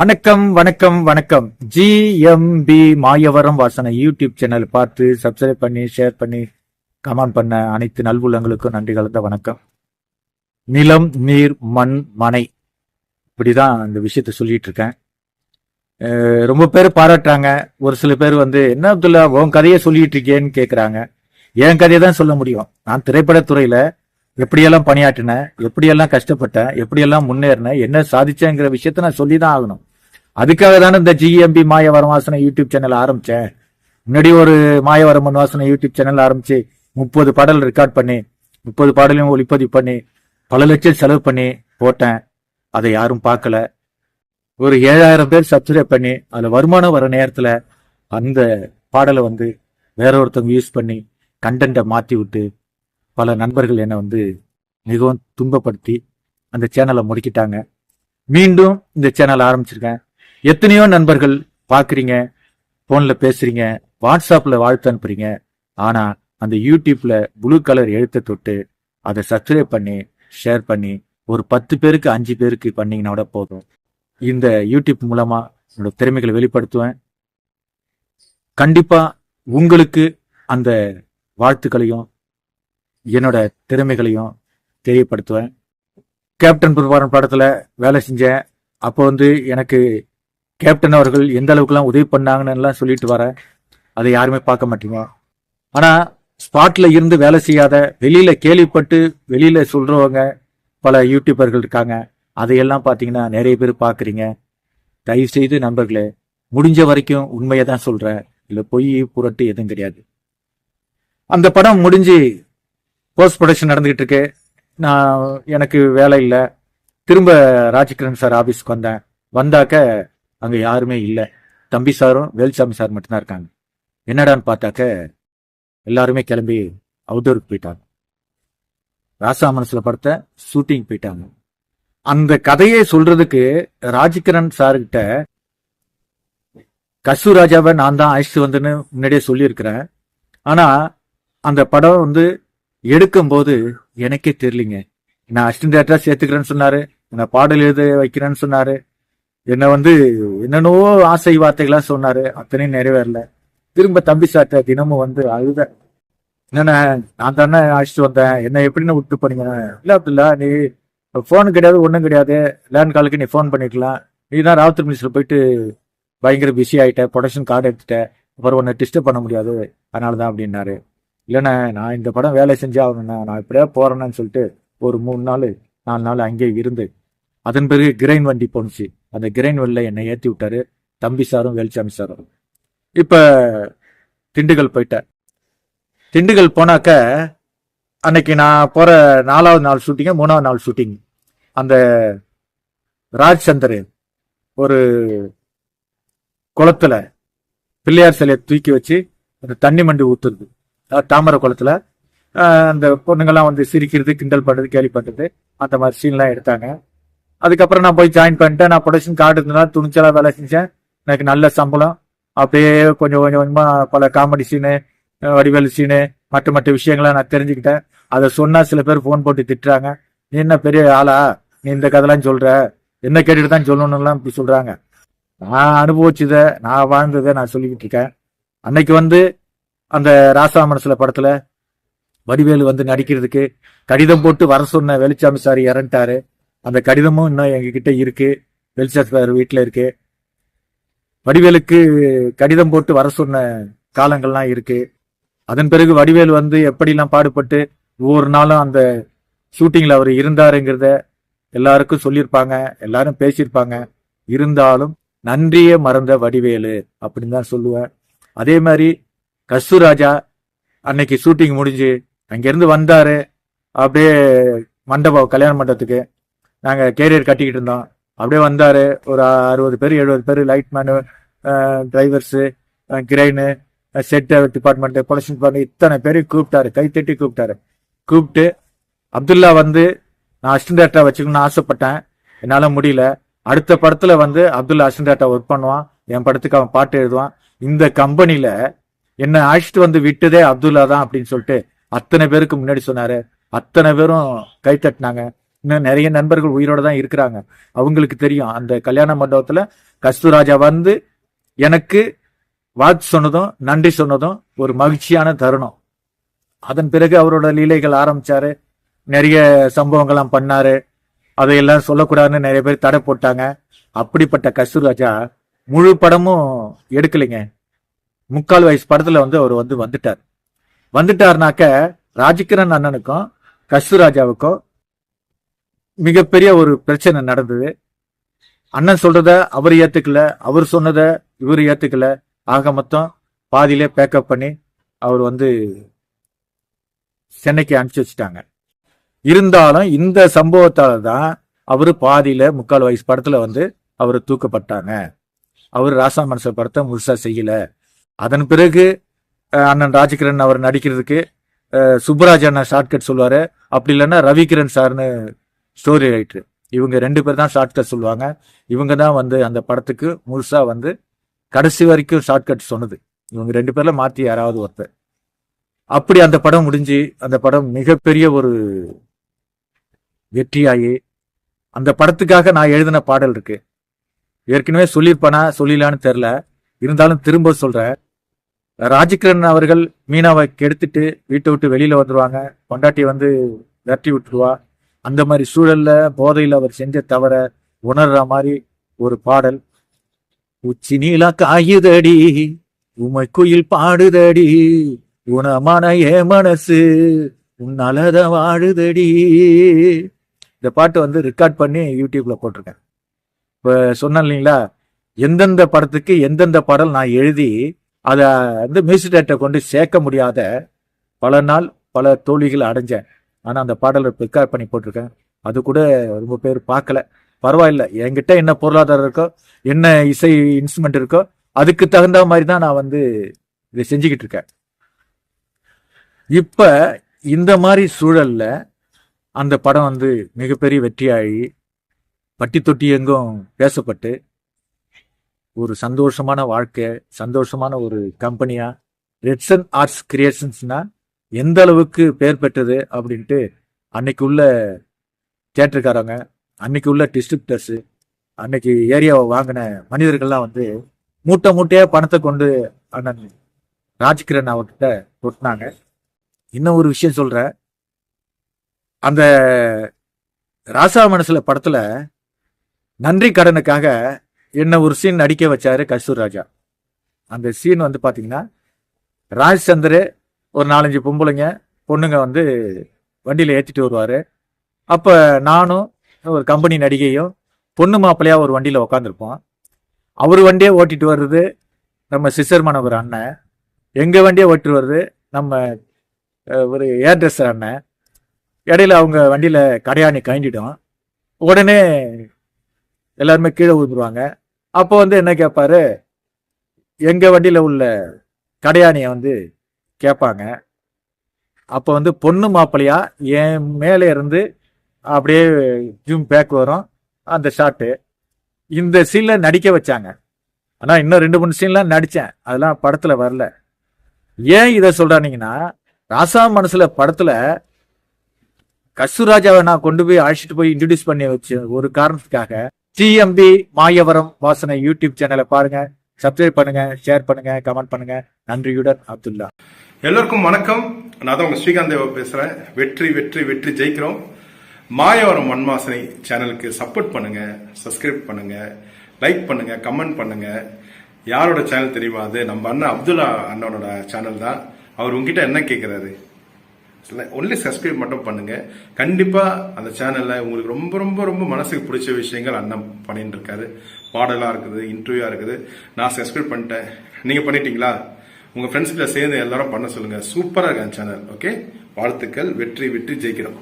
வணக்கம் வணக்கம் வணக்கம். ஜிஎம்பி மாயவரம் வாசனை யூடியூப் சேனல் பார்த்து சப்ஸ்கிரைப் பண்ணி ஷேர் பண்ணி கமெண்ட் பண்ண அனைத்து நல்வுள்ளங்களுக்கும் நன்றி கலந்த வணக்கம். நிலம் நீர் மண் மனை. இப்படிதான் இந்த விஷயத்த சொல்லிட்டு இருக்கேன். ரொம்ப பேர் பாராட்டுறாங்க. ஒரு சில பேர் வந்து என்ன அப்துல்லா உன் கதையை சொல்லிட்டு இருக்கேன்னு கேட்குறாங்க என் கதையை தான் சொல்ல முடியும். நான் திரைப்படத்துறையில எப்படியெல்லாம் பணியாற்றினேன் எப்படியெல்லாம் கஷ்டப்பட்டேன் எப்படியெல்லாம் முன்னேறினேன் என்ன சாதிச்சேங்கிற விஷயத்த நான் சொல்லி தான் ஆகணும் அதுக்காக தானே இந்த ஜிஎம்பி மாயவரம் வாசனை யூடியூப் சேனல் ஆரம்பிச்சேன் முன்னாடி ஒரு மாயவரமன் வாசனை யூடியூப் சேனல் ஆரம்பிச்சு முப்பது பாடல் ரெக்கார்ட் பண்ணி முப்பது பாடலையும் ஒளிப்பதிவு பண்ணி பல லட்சம் செலவு பண்ணி போட்டேன். அதை யாரும் பார்க்கல. ஒரு ஏழாயிரம் பேர் சப்ஸ்கிரைப் பண்ணி அதில் வருமானம் வர நேரத்தில் அந்த பாடலை வந்து வேற ஒருத்தவங்க யூஸ் பண்ணி கண்டென்ட்டை மாற்றி விட்டு பல நண்பர்கள் என்னை வந்து மிகவும் துன்பப்படுத்தி அந்த சேனலை முடிக்கிட்டாங்க. மீண்டும் இந்த சேனல் ஆரம்பிச்சிருக்கேன். எத்தனையோ நண்பர்கள் பார்க்குறீங்க ஃபோனில் பேசுறீங்க வாட்ஸ்அப்பில் வாழ்த்து அனுப்புறீங்க. ஆனால் அந்த யூடியூப்பில் ப்ளூ கலர் எழுத்தை தொட்டு அதை சப்ஸ்கிரைப் பண்ணி ஷேர் பண்ணி ஒரு பத்து பேருக்கு அஞ்சு பேருக்கு பண்ணிங்கன்னா கூட போதும். இந்த யூடியூப் மூலமாக என்னோட திறமைகளை வெளிப்படுத்துவேன். கண்டிப்பாக உங்களுக்கு அந்த வாழ்த்துக்களையும் என்னோட திறமைகளையும் தெரியப்படுத்துவேன். கேப்டன் பிரபாரன் படத்தில் வேலை செஞ்சேன். அப்போ வந்து எனக்கு கேப்டன் அவர்கள் எந்த அளவுக்குலாம் உதவி பண்ணாங்கன்னு எல்லாம் சொல்லிட்டு வரேன் அதை யாருமே பார்க்க மாட்டீங்க. ஆனால் ஸ்பாட்டில் இருந்து வேலை செய்யாத வெளியில் கேள்விப்பட்டு வெளியில் சொல்கிறவங்க பல யூடியூபர்கள் இருக்காங்க. அதையெல்லாம் பார்த்தீங்கன்னா நிறைய பேர் பார்க்குறீங்க. தயவு செய்து நண்பர்களே முடிஞ்ச வரைக்கும் உண்மையை தான் சொல்கிறேன் இல்லை பொய் புரட்டு எதுவும் கிடையாது. அந்த படம் முடிஞ்சு போஸ்ட் ப்ரொடக்ஷன் நடந்துகிட்டு இருக்கு. நான் எனக்கு வேலை இல்லை. திரும்ப ராஜகிரண் சார் ஆஃபீஸ்க்கு வந்தேன். வந்தாக்க அங்கே யாருமே இல்லை. தம்பி சாரும் வேல்சாமி சார் மட்டும்தான் இருக்காங்க. என்னடான்னு பார்த்தாக்க எல்லாருமே கிளம்பி அவுட்டோருக்கு போயிட்டாங்க. ராசா மனசில் படத்த ஷூட்டிங் போயிட்டாங்க. அந்த கதையை சொல்றதுக்கு ராஜகிரண் சார்கிட்ட கசு ராஜாவை நான் தான் அழைச்சிட்டு வந்தேன்னு முன்னாடியே சொல்லியிருக்கிறேன். ஆனால் அந்த படம் வந்து எடுக்கும்போது எனக்கே தெரியலிங்க. நான் அசிஸ்டன்ட் டேரக்டரா சேர்த்துக்கிறேன்னு சொன்னாரு. என்ன பாடல் எழுத வைக்கிறேன்னு சொன்னாரு. என்னை வந்து என்னென்னவோ ஆசை வார்த்தைகளா சொன்னாரு. அத்தனையும் நிறைவேறல. திரும்ப தம்பி சாட்டை தினமும் வந்து அழுத. என்னண்ணே நான் தானே அழைச்சிட்டு வந்தேன். என்ன எப்படின்னு விட்டு பண்ணீங்க இல்லை அப்படில்ல நீ ஃபோனு கிடையாது ஒன்றும் கிடையாது. லேண்ட் காலுக்கு நீ ஃபோன் பண்ணிக்கலாம் நீ தான் ராவத்தூர் மினிஸ்டர் போயிட்டு பயங்கர பிஸி ஆகிட்ட ப்ரொடக்ஷன் கார்டு எடுத்துட்ட. அப்புறம் உன்னை டிஸ்டர்ப் பண்ண முடியாது. அதனால தான் அப்படின்னாரு. இல்லைண்ணே நான் இந்த படம் வேலை செஞ்சே ஆகணுண்ணே நான் இப்படியே போகிறேன்னு சொல்லிட்டு ஒரு மூணு நாள் நாலு நாள் அங்கேயே இருந்து அதன் பிறகு கிரைன் வண்டி போணுச்சு. அந்த கிரைன் வண்டியில் என்னை ஏற்றி விட்டாரு தம்பி சாரும் வேலுச்சாமி சாரும். இப்போ திண்டுக்கல் போயிட்டேன். திண்டுக்கல் போனாக்க அன்னைக்கு நான் போகிற நாலாவது நாள் ஷூட்டிங்க மூணாவது நாள் ஷூட்டிங் அந்த ராஜ்சந்தர் ஒரு குளத்துல பிள்ளையார் சிலையை தூக்கி வச்சு அந்த தண்ணி மண்டி ஊற்றுறது தாமரை குளத்துல அந்த பொண்ணுங்கெல்லாம் வந்து சிரிக்கிறது கிண்டல் பண்றது கேலி பண்றது அந்த மாதிரி சீன்லாம் எடுத்தாங்க. அதுக்கப்புறம் நான் போய் ஜாயின் பண்ணிட்டேன். நான் ப்ரொடக்ஷன் கார்டு இருந்ததுனால துணிச்சலாக வேலை செஞ்சேன். எனக்கு நல்ல சம்பளம். அப்படியே கொஞ்சம் கொஞ்சம் கொஞ்சமாக பல காமெடி சீனு வடிவேலு சீனு மற்ற மற்ற விஷயங்களை நான் தெரிஞ்சுக்கிட்டேன். அதை சொன்னால் சில பேர் ஃபோன் போட்டு திட்டுறாங்க. நீ என்ன பெரிய ஆளா? நீ இந்த கதைலாம் சொல்கிற என்ன கேட்டுட்டு தான் சொல்லணும்லாம் இப்படி சொல்கிறாங்க நான் அனுபவிச்சதை நான் வாழ்ந்ததை நான் சொல்லிக்கிட்டு இருக்கேன். அன்னைக்கு வந்து அந்த ராசா மனசுல படத்துல வடிவேலு வந்து நடிக்கிறதுக்கு கடிதம் போட்டு வர சொன்ன வெளிச்சாமி சார் இறந்துட்டாரு. அந்த கடிதமும் இன்னும் எங்ககிட்ட இருக்கு. வெளிச்சாமி சார் வீட்டுல இருக்கு. வடிவேலுக்கு கடிதம் போட்டு வர சொன்ன காலங்கள்லாம் இருக்கு. அதன் பிறகு வடிவேலு வந்து எப்படிலாம் பாடுபட்டு ஒவ்வொரு நாளும் அந்த ஷூட்டிங்ல அவர் இருந்தாருங்கிறத எல்லாருக்கும் சொல்லியிருப்பாங்க எல்லாரும் பேசியிருப்பாங்க. இருந்தாலும் நன்றியே மறந்த வடிவேலு அப்படின்னு தான் சொல்லுவேன். அதே மாதிரி கஸ்தூராஜா அன்னைக்கு ஷூட்டிங் முடிஞ்சு அங்கிருந்து வந்தாரு. அப்படியே மண்டபம் கல்யாண மண்டபத்துக்கு நாங்கள் கேரியர் கட்டிக்கிட்டு இருந்தோம். அப்படியே வந்தாரு. ஒரு அறுபது பேர் எழுபது பேர் light man drivers crane set department production department இத்தனை பேரையும் கூப்பிட்டாரு. கைத்தட்டி கூப்பிட்டாரு. கூப்பிட்டு அப்துல்லா வந்து நான் அசிஸ்டன்ட் டேரக்டரா வச்சுக்கணும்னு ஆசைப்பட்டேன். என்னால் முடியல. அடுத்த படத்தில் வந்து அப்துல்லா அசிஸ்டன்ட் டேரக்டரா ஒர்க் பண்ணுவான். என் படத்துக்கு அவன் பாட்டு எழுதுவான். இந்த கம்பெனியில் என்னை அழைச்சிட்டு வந்து விட்டதே அப்துல்லா தான் அப்படின்னு சொல்லிட்டு அத்தனை பேருக்கு முன்னாடி சொன்னாரு. அத்தனை பேரும் கை தட்டினாங்க. இன்னும் நிறைய நண்பர்கள் உயிரோட தான் இருக்கிறாங்க. அவங்களுக்கு தெரியும். அந்த கல்யாண மண்டபத்துல கஸ்தூராஜா வந்து எனக்கு வாழ்த்து சொன்னதும் நன்றி சொன்னதும் ஒரு மகிழ்ச்சியான தருணம். அதன் பிறகு அவரோட லீலைகள் ஆரம்பிச்சாரு. நிறைய சம்பவங்கள்லாம் பண்ணாரு. அதையெல்லாம் சொல்லக்கூடாதுன்னு நிறைய பேர் தடை போட்டாங்க. அப்படிப்பட்ட கஸ்தூராஜா முழு படமும் எடுக்கலைங்க. முக்கால் வயசு படத்துல வந்து அவர் வந்து வந்துட்டார். வந்துட்டாருனாக்க ராஜகிரண் அண்ணனுக்கும் கஸ்தூராஜாவுக்கும் மிகப்பெரிய ஒரு பிரச்சனை நடந்தது. அண்ணன் சொல்றத அவர் ஏத்துக்கல அவர் சொன்னத இவர் ஏத்துக்கல. ஆக மொத்தம் பாதியிலே பேக்கப் பண்ணி அவர் வந்து சென்னைக்கு அனுப்பிச்சு வச்சுட்டாங்க. இருந்தாலும் இந்த சம்பவத்தால தான் அவர் பாதியில முக்கால் வயசு படத்துல வந்து அவர் தூக்கப்பட்டாங்க. அவர் ராசா மனச படத்தை முழுசா செய்யல. அதன் பிறகு அண்ணன் ராஜகிரண் அவர் நடிக்கிறதுக்கு சுப்பராஜ் சுப்புராஜ் அண்ணன் ஷார்ட்கட் சொல்லுவார். அப்படி இல்லைன்னா ரவிகிரண் சார்னு ஸ்டோரி ரைட்டர் இவங்க ரெண்டு பேர் தான் ஷார்ட்கட் சொல்லுவாங்க. இவங்க தான் வந்து அந்த படத்துக்கு முழுசாக வந்து கடைசி வரைக்கும் ஷார்ட்கட் சொன்னது. இவங்க ரெண்டு பேரில் மாற்றி யாராவது ஒருத்தர். அப்படி அந்த படம் முடிஞ்சு அந்த படம் மிகப்பெரிய ஒரு வெற்றியாகி அந்த படத்துக்காக நான் எழுதின பாடல் இருக்கு. ஏற்கனவே சொல்லியிருப்பேனா சொல்லிடலான்னு தெரில இருந்தாலும் திரும்ப சொல்றேன். ராஜகிரண் அவர்கள் மீனாவை கெடுத்துட்டு வீட்டை விட்டு வெளியில வந்துருவாங்க. பொண்டாட்டி வந்து விரட்டி விட்டுருவா. அந்த மாதிரி சூழல்ல போதையில் அவர் செஞ்ச தவற உணர்ற மாதிரி ஒரு பாடல். உச்சி நீலா காயுதடி உமை குயில் பாடுதடி உனமான ஏ மனசு உன்னாலத வாழுதடி. இந்த பாட்டு வந்து ரெக்கார்ட் பண்ணி யூடியூப்ல போட்டிருக்கேன். இப்ப சொன்னேன் இல்லைங்களா? எந்தெந்த படத்துக்கு எந்தெந்த பாடல் நான் எழுதி அதை வந்து மியூசிக் டேரக்டர் கொண்டு சேர்க்க முடியாத பல நாள் பல தோல்விகள் அடைஞ்சேன். ஆனால் அந்த பாடலை ரெக்கார்ட் பண்ணி போட்டிருக்கேன். அது கூட ரொம்ப பேர் பார்க்கல. பரவாயில்ல. என்கிட்ட என்ன பொருளாதாரம் இருக்கோ என்ன இசை இன்ஸ்ட்ருமெண்ட் இருக்கோ அதுக்கு தகுந்த மாதிரி தான் நான் வந்து இதை செஞ்சுக்கிட்டு இருக்கேன். இப்போ இந்த மாதிரி சூழலில் அந்த படம் வந்து மிகப்பெரிய வெற்றியாகி பட்டி தொட்டி எங்கும் பேசப்பட்டு ஒரு சந்தோஷமான வாழ்க்கை சந்தோஷமான ஒரு கம்பெனியா? ரெட்சன் ஆர்ட்ஸ் கிரியேஷன்ஸ்னா எந்த அளவுக்கு பேர் பெற்றது அப்படின்ட்டு அன்னைக்கு உள்ள தேட்டருக்காரங்க அன்னைக்கு உள்ள டிஸ்ட்ரிபியூட்டர்ஸ் அன்னைக்கு ஏரியாவை வாங்கின மனிதர்கள்லாம் வந்து மூட்டை மூட்டையா பணத்தை கொண்டு அண்ணன் ராஜ்கிரண் அவர்கிட்ட கொட்டினாங்க. இன்னும் ஒரு விஷயம் சொல்கிறேன் அந்த ராசா மனசுல படத்துல நன்றி கடனுக்காக என்ன ஒரு சீன் நடிக்க வச்சாரு கஸ்தூர் ராஜா. அந்த சீன் வந்து பார்த்தீங்கன்னா ராஜ்சந்தர் ஒரு நாலஞ்சு பொம்பளைங்க பொண்ணுங்க வந்து வண்டியில் ஏற்றிட்டு வருவார். அப்போ நானும் ஒரு கம்பெனி நடிகையும் பொண்ணு மாப்பிள்ளையாக ஒரு வண்டியில் உக்காந்துருப்போம். அவர் வண்டியே ஓட்டிட்டு வர்றது நம்ம சிசர்மான ஒரு அண்ணன். எங்கள் வண்டியை ஓட்டிட்டு வர்றது நம்ம ஒரு ஏர் ட்ரெஸ்ஸர் அண்ணன். இடையில அவங்க வண்டியில் கடையாணி கழண்டிடும் உடனே எல்லாருமே கீழே விழுந்துருவாங்க அப்போ வந்து என்ன கேட்பாரு எங்க வண்டியில உள்ள கடையாணியை வந்து கேட்பாங்க அப்போ வந்து பொண்ணு மாப்பிள்ளையா என் மேலே இருந்து அப்படியே ஜூம் பேக் வரும் அந்த ஷாட்டு இந்த சீன்ல நடிக்க வச்சாங்க. ஆனா இன்னும் ரெண்டு மூணு சீன்லாம் நடிச்சேன். அதெல்லாம் படத்துல வரல. ஏன் இதை சொல்றானீங்கன்னா ராசா மனசுல படத்துல கசுராஜாவை நான் கொண்டு போய் அழைச்சிட்டு போய் இன்ட்ரடியூஸ் பண்ணி வச்சு ஒரு காரணத்துக்காக டிஎம்பி மாயவரம் வாசனை யூடியூப் சேனலை பாருங்க சப்ஸ்கிரைப் பண்ணுங்க ஷேர் பண்ணுங்க கமெண்ட் பண்ணுங்க. நன்றியுடன் அப்துல்லா. எல்லோருக்கும் வணக்கம். நான் தான் உங்க ஸ்ரீகாந்த் தேவா பேசுறேன். வெற்றி வெற்றி வெற்றி ஜெயிக்கிறோம். மாயவரம் மண்மாசனை சேனலுக்கு சப்போர்ட் பண்ணுங்க சப்ஸ்கிரைப் பண்ணுங்க லைக் பண்ணுங்க கமெண்ட் பண்ணுங்க. யாரோட சேனல் தெரியுமா அது? நம்ம அண்ணன் அப்துல்லா அண்ணனோட சேனல் தான். அவர் உங்ககிட்ட என்ன கேட்கிறாரு ஒன்லி சப்ஸ்கிரைப் மட்டும் பண்ணுங்க. கண்டிப்பா அந்த சேனல்ல உங்களுக்கு ரொம்ப ரொம்ப ரொம்ப மனசுக்கு பிடிச்ச விஷயங்கள் அண்ணன் பண்ணிட்டு இருக்காரு பாடலா இருக்குது இன்டர்வியூவா இருக்குது. நான் சப்ஸ்கிரைப் பண்ணிட்டேன். நீங்க பண்ணிட்டீங்களா? உங்க ஃப்ரெண்ட்ஸ்கிட்ட சேர்ந்து எல்லாரும் பண்ண சொல்லுங்க. சூப்பரா இருக்கு அந்த சேனல் ஓகே வாழ்த்துக்கள். வெற்றி வெற்றி ஜெயிக்கிறோம்.